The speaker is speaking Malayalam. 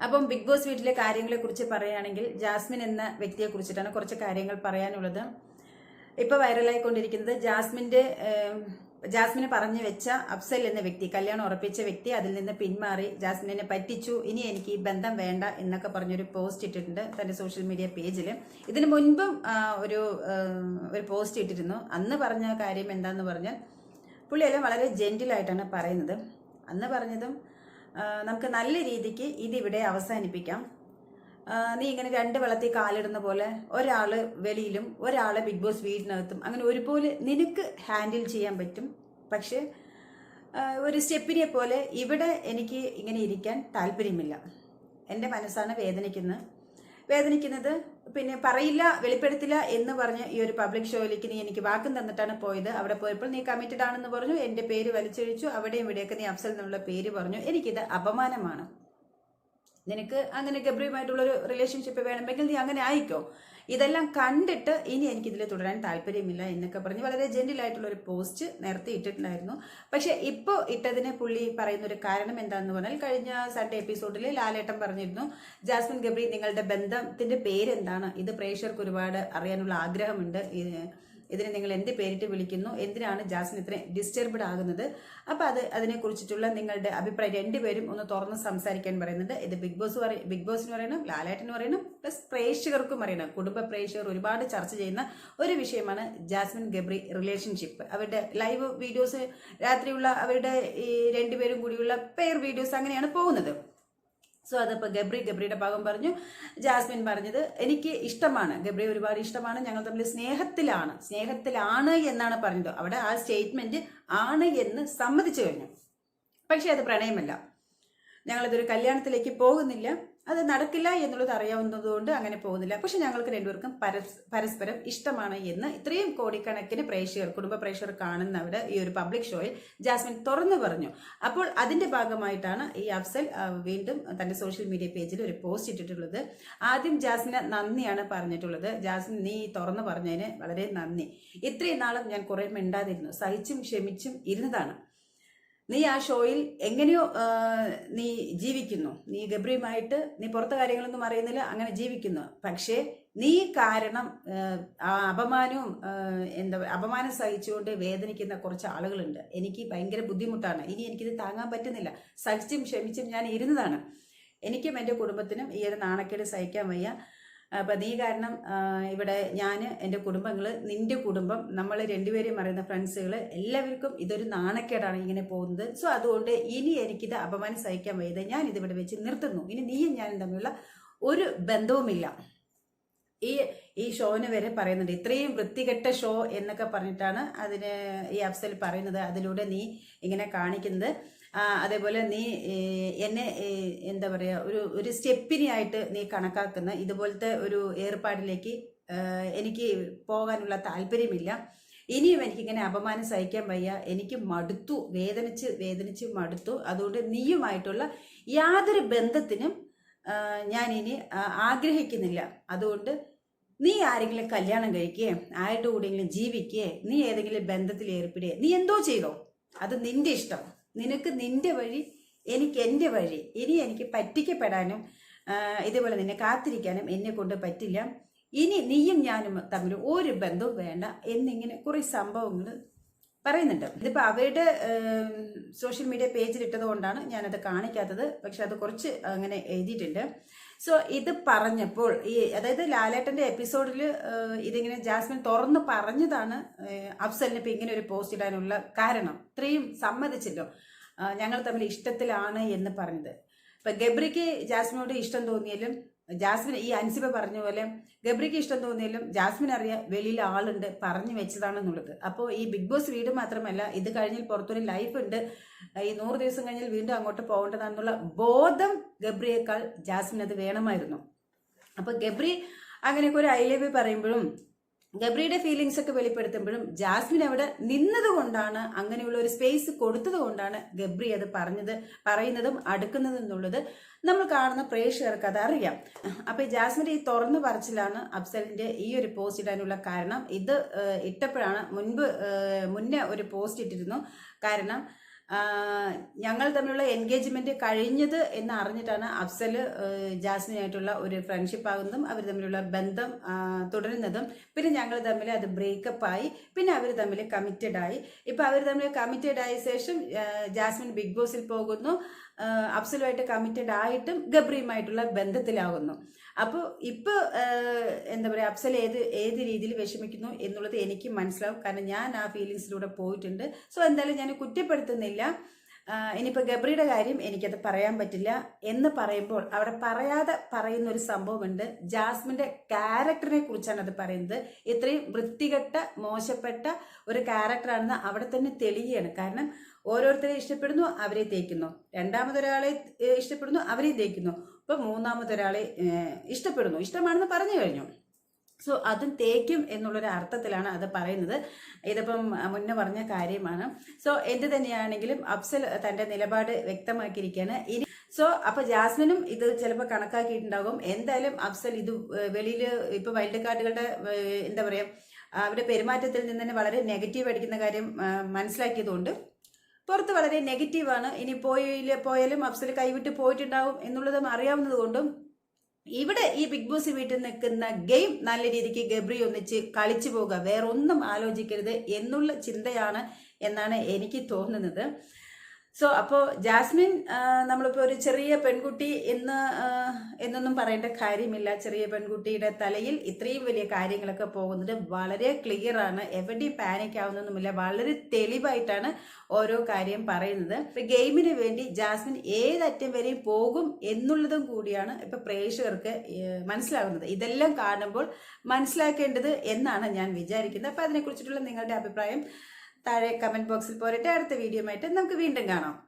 അപ്പം ബിഗ് ബോസ് വീട്ടിലെ കാര്യങ്ങളെ കുറിച്ച് പറയുകയാണെങ്കിൽ ജാസ്മിൻ എന്ന വ്യക്തിയെ കുറിച്ചിട്ടാണ് കുറച്ച് കാര്യങ്ങൾ പറയാനുള്ളത്. ഇപ്പൊ വൈറലായിക്കൊണ്ടിരിക്കുന്നത് ജാസ്മിന്റെ ഏം, ജാസ്മിന് പറഞ്ഞു വെച്ച അഫ്സൽ എന്ന വ്യക്തി കല്യാണം ഉറപ്പിച്ച വ്യക്തി അതിൽ നിന്ന് പിന്മാറി ജാസ്മിനെ പറ്റിച്ചു ഇനി എനിക്ക് ഈ ബന്ധം വേണ്ട എന്നൊക്കെ പറഞ്ഞൊരു പോസ്റ്റ് ഇട്ടിട്ടുണ്ട് തന്റെ സോഷ്യൽ മീഡിയ പേജിൽ ഇതിന് മുൻപും ഒരു ഒരു പോസ്റ്റ് ഇട്ടിരുന്നു. അന്ന് പറഞ്ഞ കാര്യം എന്താന്ന് പറഞ്ഞാൽ പുള്ളിയെല്ലാം വളരെ ജെന്റിലായിട്ടാണ് പറയുന്നത്. അന്ന് പറഞ്ഞതും നമുക്ക് നല്ല രീതിക്ക് ഇതിവിടെ അവസാനിപ്പിക്കാം. നീ ഇങ്ങനെ രണ്ട് വെള്ളത്തിൽ കാലിടുന്ന പോലെ ഒരാൾ വെളിയിലും ഒരാൾ ബിഗ് ബോസ് വീടിനകത്തും അങ്ങനെ ഒരുപോലെ നിനക്ക് ഹാൻഡിൽ ചെയ്യാൻ പറ്റും. പക്ഷെ ഒരു സ്റ്റെപ്പിനെ പോലെ ഇവിടെ എനിക്ക് ഇങ്ങനെ ഇരിക്കാൻ താല്പര്യമില്ല. എന്റെ മനസ്സാണ് വേദനിക്കുന്നത്. വേദനിക്കുന്നത് പിന്നെ പറയില്ല വെളിപ്പെടുത്തില്ല എന്ന് പറഞ്ഞ് ഈ ഒരു പബ്ലിക് ഷോയിലേക്ക് നീ എനിക്ക് വാക്കും തന്നിട്ടാണ് പോയത്. അവിടെ പോയപ്പോൾ നീ കമ്മിറ്റഡ് ആണെന്ന് പറഞ്ഞു എന്റെ പേര് വലിച്ചൊഴിച്ചു അവിടെയും ഇവിടെയൊക്കെ നീ അഫ്സൽ എന്നുള്ള പേര് പറഞ്ഞു. എനിക്കിത് അപമാനമാണ്. നിനക്ക് അങ്ങനെ ഗബ്രിയുമായിട്ടുള്ളൊരു റിലേഷൻഷിപ്പ് വേണമെങ്കിൽ നീ അങ്ങനെ ആയിക്കോ. ഇതെല്ലാം കണ്ടിട്ട് ഇനി എനിക്കിതിൽ തുടരാൻ താല്പര്യമില്ല എന്നൊക്കെ പറഞ്ഞ് വളരെ ജെന്റിലായിട്ടുള്ള ഒരു പോസ്റ്റ് നേരത്തെ ഇട്ടിട്ടുണ്ടായിരുന്നു. പക്ഷേ ഇപ്പോൾ ഇട്ടതിന് പുള്ളി പറയുന്ന ഒരു കാരണം എന്താണെന്ന് പറഞ്ഞാൽ കഴിഞ്ഞ സൺഡേ എപ്പിസോഡിൽ ലാലേട്ടൻ പറഞ്ഞിരുന്നു ജാസ്മിൻ ഗബ്രി നിങ്ങളുടെ ബന്ധത്തിന്റെ പേരെന്താണ്? ഇത് പ്രേക്ഷകർക്ക് ഒരുപാട് അറിയാനുള്ള ആഗ്രഹമുണ്ട്. ഇതിനെ നിങ്ങൾ എന്ത് പേരിട്ട് വിളിക്കുന്നു? എന്തിനാണ് ജാസ്മിൻ ഇത്രയും ഡിസ്റ്റർബ്ഡ് ആകുന്നത്? അപ്പൊ അത് അതിനെ കുറിച്ചിട്ടുള്ള നിങ്ങളുടെ അഭിപ്രായം രണ്ടുപേരും ഒന്ന് തുറന്ന് സംസാരിക്കാൻ പറയുന്നുണ്ട്. ഇത് ബിഗ് ബോസ് പറയും ബിഗ് ബോസിന് പറയണം ലാലേട്ടന് പറയണം പ്ലസ് പ്രേക്ഷകർക്കും അറിയണം. കുടുംബ പ്രേക്ഷകർ ഒരുപാട് ചർച്ച ചെയ്യുന്ന ഒരു വിഷയമാണ് ജാസ്മിൻ ഗബ്രി റിലേഷൻഷിപ്പ് അവരുടെ ലൈവ് വീഡിയോസ് രാത്രിയുള്ള അവരുടെ ഈ രണ്ടുപേരും കൂടിയുള്ള പെയർ വീഡിയോസ് അങ്ങനെയാണ് പോകുന്നത്. സോ അതപ്പോൾ ഗബ്രി ഗബ്രിയുടെ ഭാഗം പറഞ്ഞു. ജാസ്മിൻ പറഞ്ഞത് എനിക്ക് ഇഷ്ടമാണ്. ഗബ്രി ഒരുപാട് ഇഷ്ടമാണ്. ഞങ്ങൾ തമ്മിൽ സ്നേഹത്തിലാണ്. സ്നേഹത്തിലാണ് എന്നാണ് പറഞ്ഞത്. അവിടെ ആ സ്റ്റേറ്റ്മെന്റ് ആണ് എന്ന് സമ്മതിച്ചു കഴിഞ്ഞു. പക്ഷേ അത് പ്രണയമല്ല. ഞങ്ങളിതൊരു കല്യാണത്തിലേക്ക് പോകുന്നില്ല. അത് നടക്കില്ല എന്നുള്ളത് അറിയാവുന്നതുകൊണ്ട് അങ്ങനെ പോകുന്നില്ല. പക്ഷെ ഞങ്ങൾക്ക് രണ്ടുപേർക്കും പരസ് പരസ്പരം ഇഷ്ടമാണ് എന്ന് ഇത്രയും കോടിക്കണക്കിന് പ്രേക്ഷകർ കുടുംബ പ്രേക്ഷകർ കാണുന്നവിടെ ഈ ഒരു പബ്ലിക് ഷോയിൽ ജാസ്മിൻ തുറന്നു പറഞ്ഞു. അപ്പോൾ അതിന്റെ ഭാഗമായിട്ടാണ് ഈ അഫ്സൽ വീണ്ടും തന്റെ സോഷ്യൽ മീഡിയ പേജിൽ ഒരു പോസ്റ്റ് ഇട്ടിട്ടുള്ളത്. ആദ്യം ജാസ്മിന് നന്ദിയാണ് പറഞ്ഞിട്ടുള്ളത്. ജാസ്മിൻ നീ തുറന്നു പറഞ്ഞതിന് വളരെ നന്ദി. ഇത്രയും നാളും ഞാൻ കുറേ മിണ്ടാതിരുന്നു. സഹിച്ചും ക്ഷമിച്ചും ഇരുന്നതാണ്. നീ ആ ഷോയിൽ എങ്ങനെയോ നീ ജീവിക്കുന്നു. നീ ഗബ്രിയുമായിട്ട് നീ പുറത്തെ കാര്യങ്ങളൊന്നും അറിയുന്നില്ല അങ്ങനെ ജീവിക്കുന്നു. പക്ഷേ നീ കാരണം ആ, അപമാനവും എന്താ അപമാനം സഹിച്ചുകൊണ്ട് വേദനിക്കുന്ന കുറച്ച് ആളുകളുണ്ട്. എനിക്ക് ഭയങ്കര ബുദ്ധിമുട്ടാണ്. ഇനി എനിക്കിത് താങ്ങാൻ പറ്റുന്നില്ല. സഹിച്ചും ക്ഷമിച്ചും ഞാൻ ഇരുന്നതാണ്. എനിക്കും എന്റെ കുടുംബത്തിനും ഈ ഒരു നാണക്കേട് സഹിക്കാൻ വയ്യ. അപ്പൊ നീ കാരണം ഇവിടെ ഞാൻ എന്റെ കുടുംബങ്ങൾ നിന്റെ കുടുംബം നമ്മൾ രണ്ടുപേരെയും അറിയുന്ന ഫ്രണ്ട്സുകൾ എല്ലാവർക്കും ഇതൊരു നാണക്കേടാണ് ഇങ്ങനെ പോകുന്നത്. സോ അതുകൊണ്ട് ഇനി എനിക്കിത് അപമാനം സഹിക്കാൻ വയ്യത് ഞാൻ ഇതിവിടെ വെച്ച് നിർത്തുന്നു. ഇനി നീയും ഞാനും തമ്മിലുള്ള ഒരു ബന്ധവുമില്ല. ഈ ഈ ഷോന് വരെ പറയുന്നുണ്ട്. ഇത്രയും വൃത്തികെട്ട ഷോ എന്നൊക്കെ പറഞ്ഞിട്ടാണ് അതിന് ഈ അഫ്സൽ പറയുന്നത്. അതിലൂടെ നീ ഇങ്ങനെ കാണിക്കുന്നത്. അതേപോലെ നീ എന്നെ എന്താ പറയുക ഒരു ഒരു സ്റ്റെപ്പിനെയായിട്ട് നീ കണക്കാക്കുന്ന ഇതുപോലത്തെ ഒരു ഏർപ്പാടിലേക്ക് എനിക്ക് പോകാനുള്ള താല്പര്യമില്ല. ഇനിയും എനിക്കിങ്ങനെ അപമാനം സഹിക്കാൻ വയ്യ. എനിക്ക് മടുത്തു വേദനിച്ച് വേദനിച്ച് മടുത്തു. അതുകൊണ്ട് നീയുമായിട്ടുള്ള യാതൊരു ബന്ധത്തിനും ഞാൻ ഇനി ആഗ്രഹിക്കുന്നില്ല. അതുകൊണ്ട് നീ ആരെങ്കിലും കല്യാണം കഴിക്കുകയെ ആരുടെ കൂടെയെങ്കിലും ജീവിക്കുകയെ നീ ഏതെങ്കിലും ബന്ധത്തിൽ ഏർപ്പെടുകയെ നീ എന്തോ ചെയ്തോ. അത് നിന്റെ ഇഷ്ടം. നിനക്ക് നിന്റെ വഴി എനിക്ക് എന്റെ വഴി ഇനി എനിക്ക് പറ്റിക്കപ്പെടാനും ഇതുപോലെ നിന്നെ കാത്തിരിക്കാനും എന്നെ കൊണ്ട് പറ്റില്ല. ഇനി നീയും ഞാനും തമ്മിൽ ഒരു ബന്ധവും വേണ്ട എന്നിങ്ങനെ കുറേ സംഭവങ്ങൾ പറയുന്നുണ്ട്. ഇതിപ്പോൾ അവരുടെ സോഷ്യൽ മീഡിയ പേജിൽ ഇട്ടത് കൊണ്ടാണ് ഞാനത് കാണിക്കാത്തത്. പക്ഷെ അത് കുറച്ച് അങ്ങനെ എഴുതിയിട്ടുണ്ട്. സോ ഇത് പറഞ്ഞപ്പോൾ ഈ അതായത് ലാലേട്ടന്റെ എപ്പിസോഡിൽ ഇതിങ്ങനെ ജാസ്മിൻ തുറന്ന് പറഞ്ഞതാണ് അഫ്സലിന് ഇപ്പം ഇങ്ങനെ ഒരു പോസ്റ്റ് ഇടാനുള്ള കാരണം. ഇത്രയും സമ്മതിച്ചല്ലോ. ഞങ്ങൾ തമ്മിൽ ഇഷ്ടത്തിലാണ് എന്ന് പറഞ്ഞത്. ഇപ്പൊ ഗബ്രിക്ക് ജാസ്മിനോട് ഇഷ്ടം തോന്നിയാലും ജാസ്മിൻ ഈ അൻസിബ പറഞ്ഞ പോലെ ഗബ്രിക്ക് ഇഷ്ടം തോന്നിയാലും ജാസ്മിൻ അറിയാം വെളിയിൽ ആളുണ്ട് പറഞ്ഞു വെച്ചതാണെന്നുള്ളത്. അപ്പോൾ ഈ ബിഗ് ബോസ് വീട് മാത്രമല്ല ഇത് കഴിഞ്ഞാൽ പുറത്തൊരു ലൈഫ് ഉണ്ട്. ഈ നൂറ് ദിവസം കഴിഞ്ഞാൽ വീണ്ടും അങ്ങോട്ട് പോകേണ്ടതാണെന്നുള്ള ബോധം ഗബ്രിയേക്കാൾ ജാസ്മിൻ അത് വേണമായിരുന്നു. അപ്പോൾ ഗബ്രി അങ്ങനെയൊക്കെ ഒരു ഐ ലവ് പറയുമ്പോഴും ഗബ്രിയുടെ ഫീലിങ്സ് ഒക്കെ വെളിപ്പെടുത്തുമ്പോഴും ജാസ്മിൻ അവിടെ നിന്നത് കൊണ്ടാണ് അങ്ങനെയുള്ള ഒരു സ്പേസ് കൊടുത്തത് കൊണ്ടാണ് ഗബ്രി അത് പറഞ്ഞത് പറയുന്നതും അടുക്കുന്നതും എന്നുള്ളത് നമ്മൾ കാണുന്ന പ്രേക്ഷകർക്ക് അത് അറിയാം. അപ്പൊ ജാസ്മിന്റെ ഈ തുറന്നു പറച്ചിലാണ് അഫ്സലിന്റെ ഈ ഒരു പോസ്റ്റ് ഇടാനുള്ള കാരണം. ഇത് ഇട്ടപ്പോഴാണ് മുൻപ് മുന്നേ ഒരു പോസ്റ്റ് ഇട്ടിരുന്നു. കാരണം ഞങ്ങൾ തമ്മിലുള്ള എൻഗേജ്മെന്റ് കഴിഞ്ഞത് എന്ന് അറിഞ്ഞിട്ടാണ് അഫ്സൽ ജാസ്മിനായിട്ടുള്ള ഒരു ഫ്രണ്ട്ഷിപ്പ് ആകുന്നതും അവർ തമ്മിലുള്ള ബന്ധം തുടരുന്നതും. പിന്നെ ഞങ്ങൾ തമ്മിൽ അത് ബ്രേക്കപ്പ് ആയി. പിന്നെ അവർ തമ്മിൽ കമ്മിറ്റഡ് ആയി. ഇപ്പൊ അവർ തമ്മിൽ കമ്മിറ്റഡ് ആയ ശേഷം ജാസ്മിൻ ബിഗ് ബോസിൽ പോകുന്നു. ആ, അഫ്സലുമായിട്ട് കമ്മിറ്റഡ് ആയിട്ടും ഗബ്രിയുമായിട്ടുള്ള ബന്ധത്തിലാകുന്നു അപ്പോൾ ഇപ്പോൾ എന്താ പറയുക അബ്സൽ ഏത് ഏത് രീതിയിൽ വിഷമിക്കുന്നു എന്നുള്ളത് എനിക്ക് മനസ്സിലാവും. കാരണം ഞാൻ ആ ഫീലിങ്സിലൂടെ പോയിട്ടുണ്ട്. സോ എന്തായാലും ഞാൻ കുറ്റപ്പെടുത്തുന്നില്ല. ഇനിയിപ്പോൾ ഗബ്രിയുടെ കാര്യം എനിക്കത് പറയാൻ പറ്റില്ല. എന്ന് പറയുമ്പോൾ അവിടെ പറയാതെ പറയുന്ന ഒരു സംഭവമുണ്ട്. ജാസ്മിന്റെ ക്യാരക്ടറിനെ കുറിച്ചാണ് അത് പറയുന്നത്. ഇത്രയും വൃത്തികെട്ട മോശപ്പെട്ട ഒരു ക്യാരക്ടറാണെന്ന് അവിടെ തന്നെ തെളിയുകയാണ്. കാരണം ഓരോരുത്തരെ ഇഷ്ടപ്പെടുന്നു അവരെ തേക്കുന്നു. രണ്ടാമതൊരാളെ ഇഷ്ടപ്പെടുന്നു അവരെ തേക്കുന്നു. ഇപ്പം മൂന്നാമതൊരാളെ ഇഷ്ടപ്പെടുന്നു. ഇഷ്ടമാണെന്ന് പറഞ്ഞു കഴിഞ്ഞു. സോ അതും തേക്കും എന്നുള്ളൊരു അർത്ഥത്തിലാണ് അത് പറയുന്നത്. ഇതിപ്പം മുന്നേ പറഞ്ഞ കാര്യമാണ്. സോ എന്ത് തന്നെയാണെങ്കിലും അഫ്സൽ തന്റെ നിലപാട് വ്യക്തമാക്കിയിരിക്കുകയാണ്. ഇനി സോ അപ്പൊ ജാസ്മിനും ഇത് ചിലപ്പോൾ കണക്കാക്കിയിട്ടുണ്ടാകും. എന്തായാലും അഫ്സൽ ഇത് വെളിയിൽ ഇപ്പൊ വൈൽഡ് കാർഡുകളുടെ എന്താ പറയാ അവരുടെ പെരുമാറ്റത്തിൽ നിന്ന് തന്നെ വളരെ നെഗറ്റീവ് അടിക്കുന്ന കാര്യം മനസ്സിലാക്കിയതുകൊണ്ട് പുറത്ത് വളരെ നെഗറ്റീവാണ്. ഇനി പോയില്ല പോയാലും അഫ്സൽ കൈവിട്ട് പോയിട്ടുണ്ടാവും എന്നുള്ളതും അറിയാവുന്നത് കൊണ്ടും ഇവിടെ ഈ ബിഗ് ബോസ് വീട്ടിൽ നിൽക്കുന്ന ഗെയിം നല്ല രീതിക്ക് ഗബ്രി ഒന്നിച്ച് കളിച്ചു പോകുക വേറൊന്നും ആലോചിക്കരുത് എന്നുള്ള ചിന്തയാണ് എന്നാണ് എനിക്ക് തോന്നുന്നത്. സോ അപ്പോൾ ജാസ്മിൻ നമ്മളിപ്പോൾ ഒരു ചെറിയ പെൺകുട്ടി എന്ന് എന്നൊന്നും പറയേണ്ട കാര്യമില്ല. ചെറിയ പെൺകുട്ടിയുടെ തലയിൽ ഇത്രയും വലിയ കാര്യങ്ങളൊക്കെ പോകുന്നത് വളരെ ക്ലിയർ ആണ്. എവിടെയും പാനിക് ആവുന്നൊന്നുമില്ല. വളരെ തെളിവായിട്ടാണ് ഓരോ കാര്യം പറയുന്നത്. ഇപ്പം ഗെയിമിന് വേണ്ടി ജാസ്മിൻ ഏതറ്റം വരെയും പോകും എന്നുള്ളതും കൂടിയാണ് ഇപ്പം പ്രേക്ഷകർക്ക് മനസ്സിലാകുന്നത് ഇതെല്ലാം കാണുമ്പോൾ മനസ്സിലാക്കേണ്ടത് എന്നാണ് ഞാൻ വിചാരിക്കുന്നത്. അപ്പം അതിനെക്കുറിച്ചിട്ടുള്ള നിങ്ങളുടെ അഭിപ്രായം താഴെ കമന്റ് ബോക്സിൽ പോരട്ടെ. അടുത്ത വീഡിയോ ആയിട്ട് നമുക്ക് വീണ്ടും കാണാം.